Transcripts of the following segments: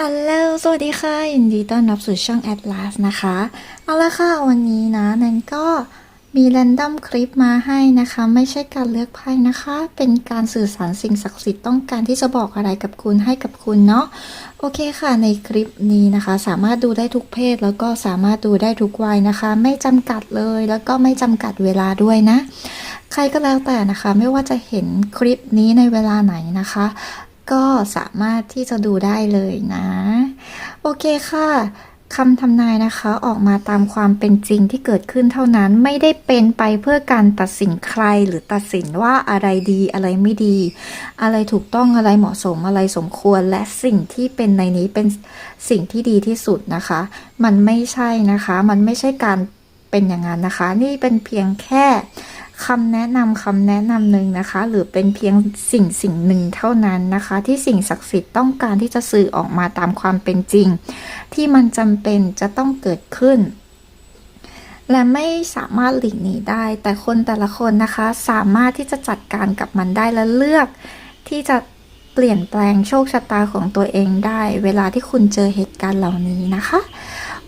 อัลโลสวัสดีค่ะ ยินดีต้อนรับสู่ช่อง Atlas นะคะ เอาละค่ะ วันนี้นะแนนก็มีแรนดอมคลิปมาให้นะคะ ไม่ใช่การเลือกไพ่นะคะ เป็นการสื่อสารสิ่งศักดิ์สิทธิ์ต้องการที่จะบอกอะไรกับคุณให้กับคุณเนาะ โอเคค่ะ ในคลิปนี้นะคะ สามารถดูได้ทุกเพศแล้วก็สามารถดูได้ทุกวัยนะคะ ไม่จำกัดเลยแล้วก็ไม่จำกัดเวลาด้วยนะ ใครก็แล้วแต่นะคะ ไม่ว่าจะเห็นคลิปนี้ในเวลาไหนนะคะ ก็สามารถที่จะดูได้เลยนะ โอเคค่ะคำทำนายนะคะออกมาตามความเป็นจริงที่เกิดขึ้นเท่านั้นไม่ได้เป็นไปเพื่อการตัดสินใครหรือตัดสินว่าอะไรดีอะไรไม่ดี อะไรถูกต้องอะไรเหมาะสมอะไรสมควรและสิ่งที่เป็นในนี้เป็นสิ่งที่ดีที่สุดนะคะ มันไม่ใช่นะคะ มันไม่ใช่การเป็นอย่างนั้นนะคะ นี่เป็นเพียงแค่ คำแนะนำคำแนะนำหนึ่งนะคะ หรือเป็นเพียงสิ่งสิ่งหนึ่งเท่านั้นนะคะ ที่สิ่งศักดิ์สิทธิ์ต้องการที่จะสื่อออกมาตามความเป็นจริง ที่มันจำเป็นจะต้องเกิดขึ้น และไม่สามารถหลีกหนีได้ แต่คนแต่ละคนนะคะ สามารถที่จะจัดการกับมันได้และเลือก ที่จะเปลี่ยนแปลงโชคชะตาของตัวเองได้ เวลาที่คุณเจอเหตุการณ์เหล่านี้นะคะ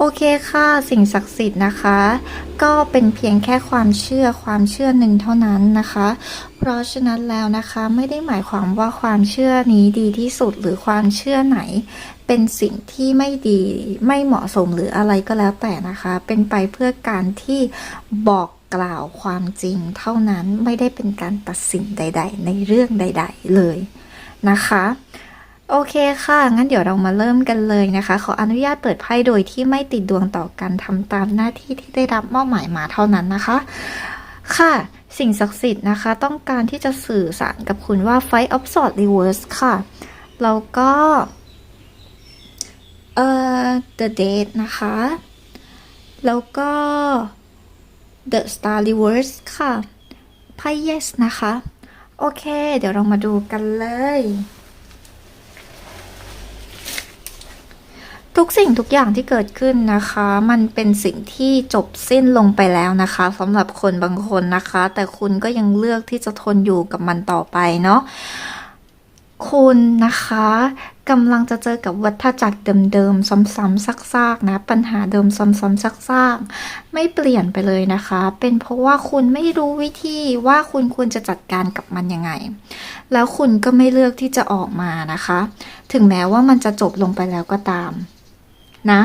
โอเคค่ะ สิ่งศักดิ์สิทธิ์นะคะ ก็เป็นเพียงแค่ความเชื่อความเชื่อหนึ่งเท่านั้นนะคะ เพราะฉะนั้นแล้วนะคะไม่ได้หมายความว่าความเชื่อนี้ดีที่สุดหรือความเชื่อไหน เป็นสิ่งที่ไม่ดีไม่เหมาะสมหรืออะไรก็แล้วแต่นะคะ เป็นไปเพื่อการที่บอกกล่าวความจริงเท่านั้นไม่ได้เป็นการตัดสินใด ๆ ในเรื่องใด ๆ เลยนะคะ โอเคค่ะ งั้นเดี๋ยวเรามาเริ่มกันเลยนะคะ ขออนุญาตเปิดไพ่โดยที่ไม่ติดดวงต่อกันทำตามหน้าที่ที่ได้รับมอบหมายมาเท่านั้นนะคะ ค่ะ สิ่งศักดิ์สิทธิ์นะคะ ต้องการที่จะสื่อสารกับคุณว่า Fight of Swords Reverse ค่ะ แล้วก็เอ่อ The Date นะคะ แล้วก็ The Star Reverse ค่ะไพ่ Yes นะคะ โอเค เดี๋ยวเรามาดูกันเลย กสิ่งทุกอย่างที่เกิดขึ้นนะคะ มันเป็นสิ่งที่จบสิ้นลงไปแล้วนะคะสำหรับคนบางคนนะคะ แต่คุณก็ยังเลือกที่จะทนอยู่กับมันต่อไปเนาะคุณนะคะกำลังจะเจอกับวัฏจักรเดิมๆ ซ้ำๆซากๆนะ ปัญหาเดิมซ้ำๆซากๆ ไม่เปลี่ยนไปเลยนะคะ เป็นเพราะว่าคุณไม่รู้วิธีว่าคุณควรจะจัดการกับมันยังไง แล้วคุณก็ไม่เลือกที่จะออกมานะคะ ถึงแม้ว่ามันจะจบลงไปแล้วก็ตาม นะ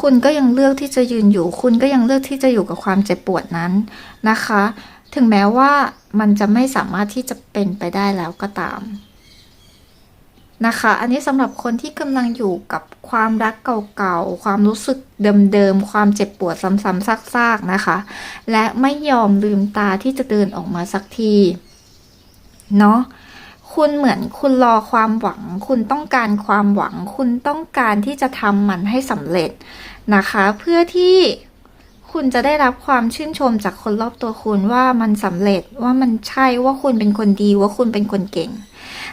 คุณก็ยังเลือกที่จะยืนอยู่ คุณก็ยังเลือกที่จะอยู่กับความเจ็บปวดนั้นนะคะ ถึงแม้ว่ามันจะไม่สามารถที่จะเป็นไปได้แล้วก็ตามนะคะ อันนี้สำหรับคนที่กำลังอยู่กับความรักเก่าๆ ความรู้สึกเดิมๆ ความเจ็บปวดซ้ำๆซากๆ นะคะ และไม่ยอมลืมตาที่จะเดินออกมาสักที เนาะ คุณเหมือนคุณรอความหวัง คุณต้องการความหวัง คุณต้องการที่จะทำมันให้สำเร็จนะคะ เพื่อที่คุณจะได้รับความชื่นชมจากคนรอบตัวคุณว่ามันสำเร็จว่ามันใช่ว่าคุณเป็นคนดีว่าคุณเป็นคนเก่ง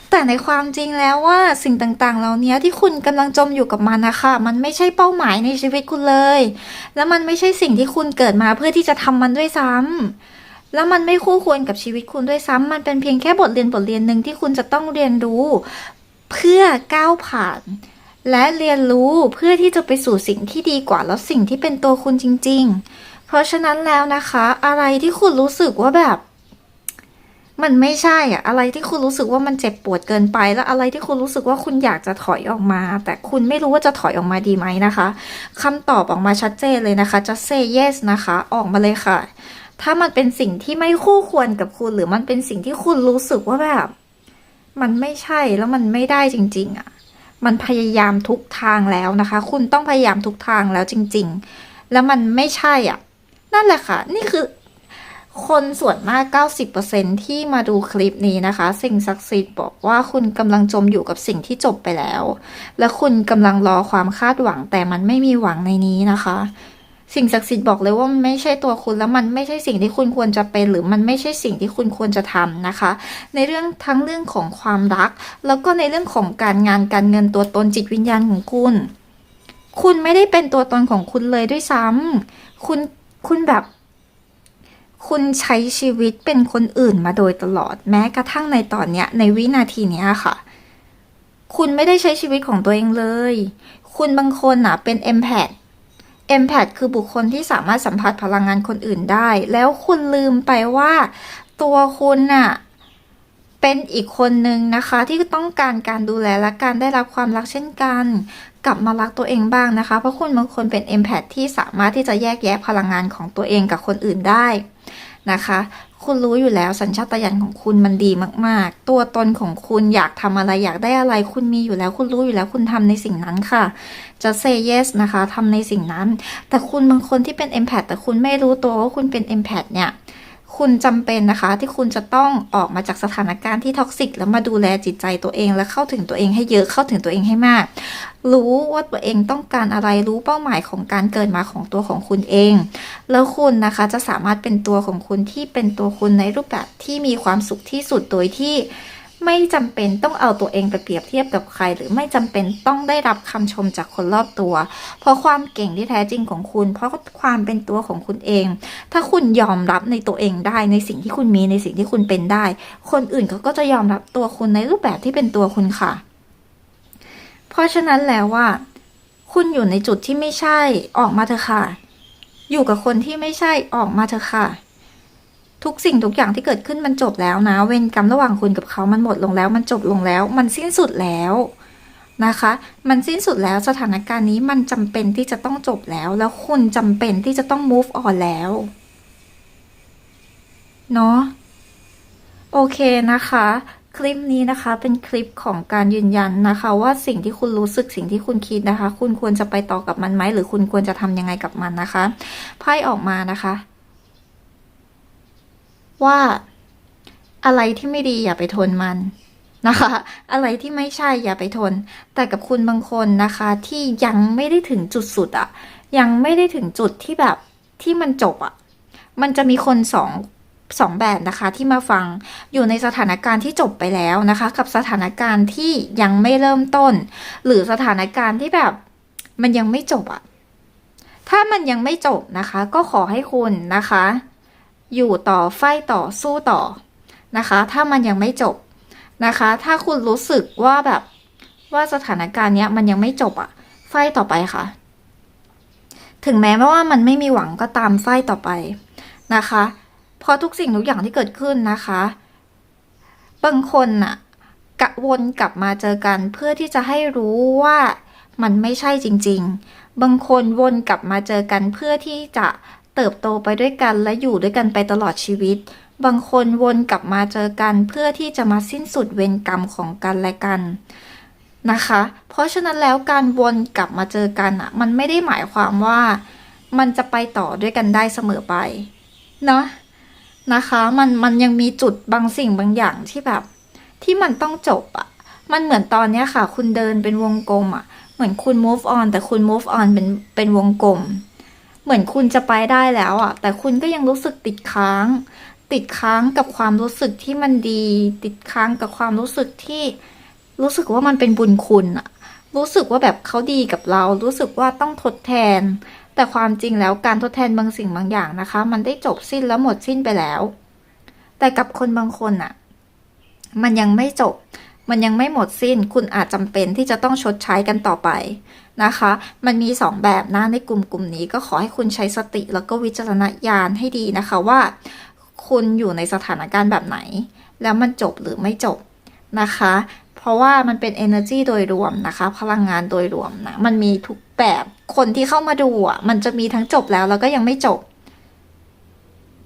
แต่ในความจริงแล้วว่าสิ่งต่างๆ เหล่านี้ที่คุณกำลังจมอยู่กับมันนะคะมันไม่ใช่เป้าหมายในชีวิตคุณเลย และมันไม่ใช่สิ่งที่คุณเกิดมาเพื่อที่จะทำมันด้วยซ้ำ แล้วมันไม่คู่ควรกับชีวิตคุณด้วยซ้ำมันเป็นเพียงแค่บทเรียนบทเรียนหนึ่งที่คุณจะต้องเรียนรู้ เพื่อก้าวผ่าน และเรียนรู้เพื่อที่จะไปสู่สิ่งที่ดีกว่าแล้วสิ่งที่เป็นตัวคุณจริง ๆ เพราะฉะนั้นแล้วนะคะ อะไรที่คุณรู้สึกว่าแบบ มันไม่ใช่อะอะไรที่คุณรู้สึกว่ามันเจ็บปวดเกินไป แล้วอะไรที่คุณรู้สึกว่าคุณอยากจะถอยออกมา แต่คุณไม่รู้ว่าจะถอยออกมาดีไหมนะคะคำตอบออกมาชัดเจนเลยนะคะจะ say yes นะคะ ออกมาเลยค่ะ ถ้ามันเป็นสิ่งที่ไม่คู่ควรกับคุณ หรือมันเป็นสิ่งที่คุณรู้สึกว่าแบบ มันไม่ใช่แล้วมันไม่ได้จริง ๆอะ มันพยายามทุกทางแล้วนะคะ คุณต้องพยายามทุกทางแล้วจริง ๆ แล้วมันไม่ใช่อะ นั่นแหละค่ะ นี่คือคนส่วนมาก 90%ที่มาดูคลิปนี้นะคะ สิ่งศักดิ์สิทธิ์บอกว่าคุณกำลังจมอยู่กับสิ่งที่จบไปแล้ว และคุณกำลังรอความคาดหวังแต่มันไม่มีหวังในนี้นะคะ สิ่งศักดิ์สิทธิ์บอกเลยว่ามันไม่ใช่ตัวคุณแล้วมันไม่ใช่สิ่งที่คุณควรจะเป็น หรือมันไม่ใช่สิ่งที่คุณควรจะทำนะคะ ในเรื่องทั้งเรื่องของความรัก แล้วก็ในเรื่องของการงานการเงินตัวตนจิตวิญญาณของคุณ คุณไม่ได้เป็นตัวตนของคุณเลยด้วยซ้ำคุณคุณแบบคุณใช้ชีวิตเป็นคนอื่นมาโดยตลอดแม้กระทั่งในตอนเนี้ย ในวินาทีเนี้ยค่ะ คุณไม่ได้ใช้ชีวิตของตัวเองเลย คุณบางคนอะเป็น e m p a t คือบุคคลที่สามารถสัมผัสพลังงานคนอื่นได้ แล้วคุณลืมไปว่า ตัวคุณน่ะเป็นอีกคนนึงนะคะ ที่ต้องการการดูแลและการได้รับความรักเช่นกัน กลับมารักตัวเองบ้างนะคะ เพราะคุณบางคนเป็น empath ที่สามารถที่จะแยกแยะพลังงานของตัวเองกับคนอื่นได้นะคะ คุณรู้อยู่แล้วสัญชาตญาณของคุณมันดีมาก ๆ ตัวตนของคุณอยากทำอะไรอยากได้อะไร คุณมีอยู่แล้ว คุณรู้อยู่แล้วคุณทำในสิ่งนั้นค่ะ จะ say yes นะคะทำในสิ่งนั้น แต่คุณบางคนที่เป็น empath แต่คุณไม่รู้ตัวว่าคุณเป็น empath เนี่ย คุณจำเป็นนะคะ ที่คุณจะต้องออกมาจากสถานการณ์ที่ท็อกซิกแล้วมาดูแลจิตใจตัวเอง และเข้าถึงตัวเองให้เยอะเข้าถึงตัวเองให้มาก รู้ว่าตัวเองต้องการอะไรรู้เป้าหมายของการเกิดมาของตัวของคุณเอง แล้วคุณนะคะจะสามารถเป็นตัวของคุณที่เป็นตัวคุณในรูปแบบที่มีความสุขที่สุดโดยที่ ไม่จำเป็นต้องเอาตัวเองไปเปรียบเทียบกับใคร หรือไม่จำเป็นต้องได้รับคำชมจากคนรอบตัว เพราะความเก่งที่แท้จริงของคุณ เพราะความเป็นตัวของคุณเอง ถ้าคุณยอมรับในตัวเองได้ในสิ่งที่คุณมีในสิ่งที่คุณเป็นได้ คนอื่นเขาก็จะยอมรับตัวคุณในรูปแบบที่เป็นตัวคุณค่ะ เพราะฉะนั้นแล้วว่า คุณอยู่ในจุดที่ไม่ใช่ออกมาเถอะค่ะ อยู่กับคนที่ไม่ใช่ออกมาเถอะค่ะ ทุกสิ่งทุกอย่างที่เกิดขึ้นมันจบแล้วนะ เวรกรรมระหว่างคุณกับเขามันหมดลงแล้ว มันจบลงแล้ว มันสิ้นสุดแล้วนะคะ มันสิ้นสุดแล้วสถานการณ์นี้มันจำเป็นที่จะต้องจบแล้ว แล้วคุณจำเป็นที่จะต้อง move on แล้วเนาะโอเคนะคะคลิปนี้นะคะเป็นคลิปของการยืนยันนะคะ ว่าสิ่งที่คุณรู้สึกสิ่งที่คุณคิดนะคะ คุณควรจะไปต่อกับมันไหมหรือคุณควรจะทำยังไงกับมันนะคะไพ่ออกมานะคะ ว่าอะไรที่ไม่ดีอย่าไปทนมันนะคะ อะไรที่ไม่ใช่อย่าไปทน แต่กับคุณบางคนนะคะที่ยังไม่ได้ถึงจุดสุดอะยังไม่ได้ถึงจุดที่แบบที่มันจบอะมันจะมีคนสองสองแบบนะคะที่มาฟังอยู่ในสถานการณ์ที่จบไปแล้วนะคะ กับสถานการณ์ที่ยังไม่เริ่มต้น หรือสถานการณ์ที่แบบมันยังไม่จบอะถ้ามันยังไม่จบนะคะ ก็ขอให้คุณนะคะ อยู่ต่อไฟต่อสู้ต่อนะคะ ถ้ามันยังไม่จบนะคะ ถ้าคุณรู้สึกว่าแบบว่าสถานการณ์เนี้ยมันยังไม่จบอะไฟต่อไปค่ะ ถึงแม้ว่ามันไม่มีหวังก็ตามไฟต่อไปนะคะเพราะทุกสิ่งทุกอย่างที่เกิดขึ้นนะคะบางคนน่ะกะวนกลับมาเจอกันเพื่อที่จะให้รู้ว่ามันไม่ใช่จริง ๆ บางคนวนกลับมาเจอกันเพื่อที่จะ เติบโตไปด้วยกันและอยู่ด้วยกันไปตลอดชีวิต บางคนวนกลับมาเจอกันเพื่อที่จะมาสิ้นสุดเวรกรรมของกันและกันนะคะ เพราะฉะนั้นแล้วการวนกลับมาเจอกันอะมันไม่ได้หมายความว่ามันจะไปต่อด้วยกันได้เสมอไปเนาะนะคะมันมันยังมีจุดบางสิ่งบางอย่างที่แบบ ที่มันต้องจบอะมันเหมือนตอนเนี้ยค่ะ คุณเดินเป็นวงกลมอะเหมือนคุณ move on แต่คุณ move on เป็นเป็นวงกลม เหมือนคุณจะไปได้แล้วอะแต่คุณก็ยังรู้สึกติดค้าง ติดค้างกับความรู้สึกที่มันดี ติดค้างกับความรู้สึกที่รู้สึกว่ามันเป็นบุญคุณอะรู้สึกว่าแบบเขาดีกับเรา รู้สึกว่าต้องทดแทน แต่ความจริงแล้วการทดแทนบางสิ่งบางอย่างนะคะ มันได้จบสิ้นแล้วหมดสิ้นไปแล้ว แต่กับคนบางคนอะมันยังไม่จบ มันยังไม่หมดสิ้น คุณอาจจำเป็นที่จะต้องชดใช้กันต่อไปนะคะ มันมีสองแบบนะในกลุ่มกลุ่มนี้ก็ขอให้คุณใช้สติแล้วก็วิจารณญาณให้ดีนะคะว่า คุณอยู่ในสถานการณ์แบบไหน แล้วมันจบหรือไม่จบนะคะ เพราะว่ามันเป็น energy โดยรวมนะคะ พลังงานโดยรวมนะ มันมีทุกแบบคนที่เข้ามาดูอะมันจะมีทั้งจบแล้วแล้วก็ยังไม่จบ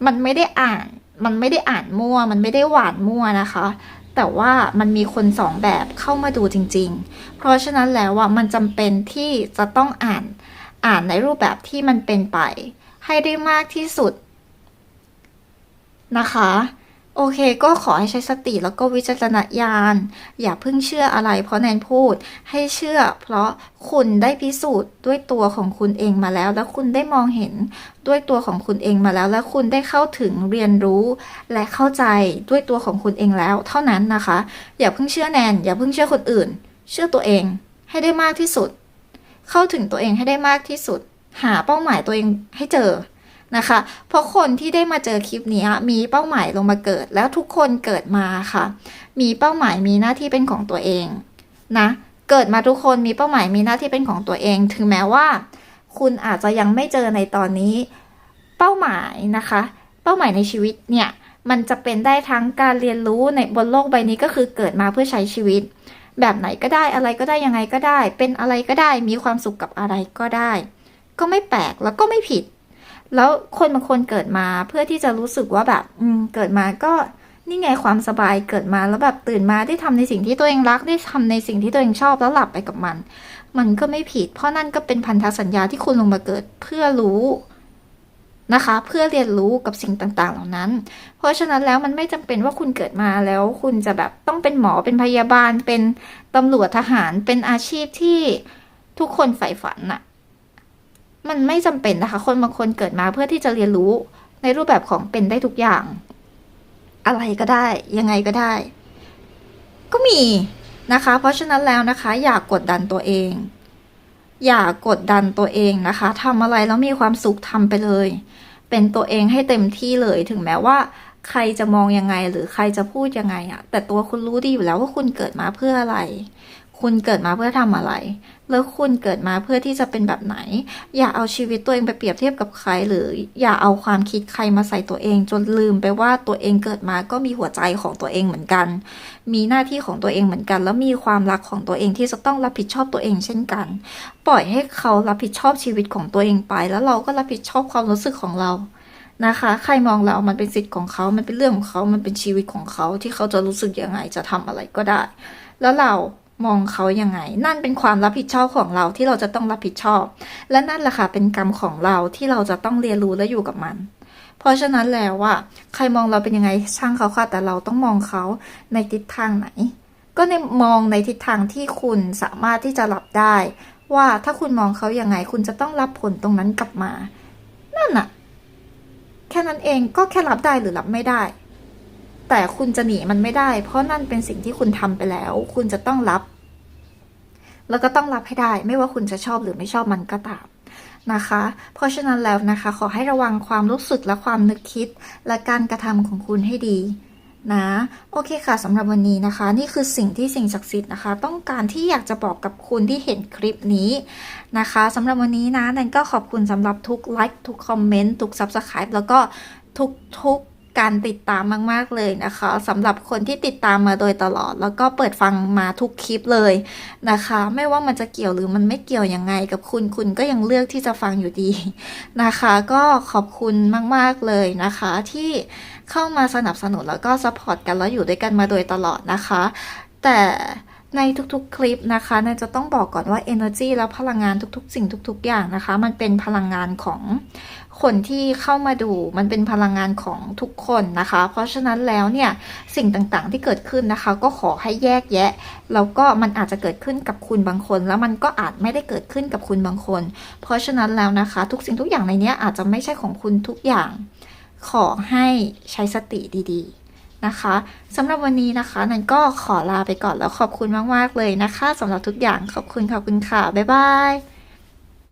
มันไม่ได้อ่าน มันไม่ได้อ่านมั่ว มันไม่ได้หวานมั่วนะคะ แต่ว่ามันมีคนสองแบบเข้ามาดูจริง ๆ เพราะฉะนั้นแล้วว่ามันจำเป็นที่จะต้องอ่านอ่านในรูปแบบที่มันเป็นไป ให้ได้มากที่สุดนะคะ โอเค ก็ขอให้ใช้สติแล้วก็วิจารณญาณ อย่าเพิ่งเชื่ออะไร เพราะแนนพูดให้เชื่อ เพราะคุณได้พิสูจน์ด้วยตัวของคุณเองมาแล้ว แล้วคุณได้มองเห็นด้วยตัวของคุณเองมาแล้ว แล้วคุณได้เข้าถึงเรียนรู้ และเข้าใจด้วยตัวของคุณเองแล้ว เท่านั้นนะคะ อย่าเพิ่งเชื่อแนน อย่าเพิ่งเชื่อคนอื่น เชื่อตัวเองให้ได้มากที่สุด เข้าถึงตัวเองให้ได้มากที่สุด หาเป้าหมายตัวเองให้เจอ นะคะ เพราะคนที่ได้มาเจอคลิปนี้มีเป้าหมายลงมาเกิด แล้วทุกคนเกิดมาค่ะ มีเป้าหมายมีหน้าที่เป็นของตัวเองนะเกิดมาทุกคนมีเป้าหมายมีหน้าที่เป็นของตัวเอง ถึงแม้ว่า คุณอาจจะยังไม่เจอในตอนนี้ เป้าหมายนะคะ เป้าหมายในชีวิตเนี่ยมันจะเป็นได้ทั้งการเรียนรู้ในบนโลกใบนี้ก็คือเกิดมาเพื่อใช้ชีวิต แบบไหนก็ได้อะไรก็ได้ยังไงก็ได้ เป็นอะไรก็ได้มีความสุขกับอะไรก็ได้ ก็ไม่แปลกแล้วก็ไม่ผิด แล้วคนบางคนเกิดมาเพื่อที่จะรู้สึกว่าแบบ อืมเกิดมาก็นี่ไงความสบายเกิดมาแล้วแบบตื่นมาได้ทำในสิ่งที่ตัวเองรักได้ทำในสิ่งที่ตัวเองชอบแล้วหลับไปกับมัน มันก็ไม่ผิด เพราะนั่นก็เป็นพันธสัญญาที่คุณลงมาเกิดเพื่อรู้นะคะ เพื่อเรียนรู้กับสิ่งต่างๆ เหล่านั้น เพราะฉะนั้นแล้วมันไม่จำเป็นว่าคุณเกิดมาแล้ว คุณจะแบบต้องเป็นหมอเป็นพยาบาล เป็นตำรวจทหารเป็นอาชีพที่ทุกคนใฝ่ฝันน่ะ มันไม่จำเป็นนะคะ คนบางคนเกิดมาเพื่อที่จะเรียนรู้ในรูปแบบของเป็นได้ทุกอย่าง อะไรก็ได้ ยังไงก็ได้ ก็มีนะคะ เพราะฉะนั้นแล้วนะคะ อย่ากกดดันตัวเอง อย่ากดดันตัวเองนะคะทำอะไรแล้วมีความสุขทำไปเลย เป็นตัวเองให้เต็มที่เลยถึงแม้ว่า ใครจะมองยังไงหรือใครจะพูดยังไงอะแต่ตัวคุณรู้ดีอยู่แล้วว่าคุณเกิดมาเพื่ออะไร คุณเกิดมาเพื่อทำอะไร แล้วคุณเกิดมาเพื่อที่จะเป็นแบบไหน อย่าเอาชีวิตตัวเองไปเปรียบเทียบกับใคร หรืออย่าเอาความคิดใครมาใส่ตัวเอง จนลืมไปว่าตัวเองเกิดมาก็มีหัวใจของตัวเองเหมือนกัน มีหน้าที่ของตัวเองเหมือนกัน แล้วมีความรักของตัวเองที่จะต้องรับผิดชอบตัวเองเช่นกัน ปล่อยให้เขารับผิดชอบชีวิตของตัวเองไป แล้วเราก็รับผิดชอบความรู้สึกของเรานะคะ ใครมองเรา มันเป็นสิทธิ์ของเขา มันเป็นเรื่องของเขา มันเป็นชีวิตของเขาที่เขาจะรู้สึกยังไง จะทำอะไรก็ได้ แล้วเรา มองเขายังไง นั่นเป็นความรับผิดชอบของเราที่เราจะต้องรับผิดชอบ และนั่นแหละค่ะเป็นกรรมของเราที่เราจะต้องเรียนรู้และอยู่กับมัน เพราะฉะนั้นแล้วว่าใครมองเราเป็นยังไงช่างเขาค่ะ แต่เราต้องมองเขาในทิศทางไหน ก็ในมองในทิศทางที่คุณสามารถที่จะรับได้ ว่าถ้าคุณมองเขายังไง คุณจะต้องรับผลตรงนั้นกลับมา นั่นน่ะ แค่นั้นเองก็แค่รับได้หรือรับไม่ได้ แต่คุณจะหนีมันไม่ได้ เพราะนั่นเป็นสิ่งที่คุณทำไปแล้ว คุณจะต้องรับ แล้วก็ต้องรับให้ได้ ไม่ว่าคุณจะชอบหรือไม่ชอบมันก็ตามนะคะ เพราะฉะนั้นแล้วนะคะ ขอให้ระวังความรู้สึกและความนึกคิด และการกระทำของคุณให้ดีนะโอเคค่ะสำหรับวันนี้นะคะ นี่คือสิ่งที่สิ่งศักดิ์สิทธิ์นะคะ ต้องการที่อยากจะบอกกับคุณที่เห็นคลิปนี้นะคะสำหรับวันนี้นะแนนก็ขอบคุณสำหรับทุกไลค์ทุกคอมเมนต์ทุก Subscribe แล้วก็ทุกทุ การติดตามมาก ๆ เลยนะคะสำหรับคนที่ติดตามมาโดยตลอด แล้วก็เปิดฟังมาทุกคลิปเลยนะคะ ไม่ว่ามันจะเกี่ยวหรือมันไม่เกี่ยวยังไงกับคุณคุณก็ยังเลือกที่จะฟังอยู่ดีนะคะ ก็ขอบคุณมาก ๆ เลยนะคะที่เข้ามาสนับสนุนแล้วก็ซัพพอร์ตกันแล้วอยู่ด้วยกันมาโดยตลอดนะคะ แต่ในทุกๆ คลิปนะคะแนนจะต้องบอกก่อนว่า energy และพลังงานทุก ๆ สิ่งทุก ๆ อย่างนะคะ มันเป็นพลังงานของ คนที่เข้ามาดูมันเป็นพลังงานของทุกคนนะคะ เพราะฉะนั้นแล้วเนี่ยสิ่งต่างๆที่เกิดขึ้นนะคะ ก็ขอให้แยกแยะ แล้วก็มันอาจจะเกิดขึ้นกับคุณบางคน แล้วมันก็อาจไม่ได้เกิดขึ้นกับคุณบางคน เพราะฉะนั้นแล้วนะคะ ทุกสิ่งทุกอย่างในนี้อาจจะไม่ใช่ของคุณทุกอย่าง ขอให้ใช้สติดีๆนะคะสำหรับวันนี้นะคะ นันก็ขอลาไปก่อนแล้วขอบคุณมาก ๆ เลยนะคะสำหรับทุกอย่างขอบคุณขอบคุณค่ะ บ๊ายบาย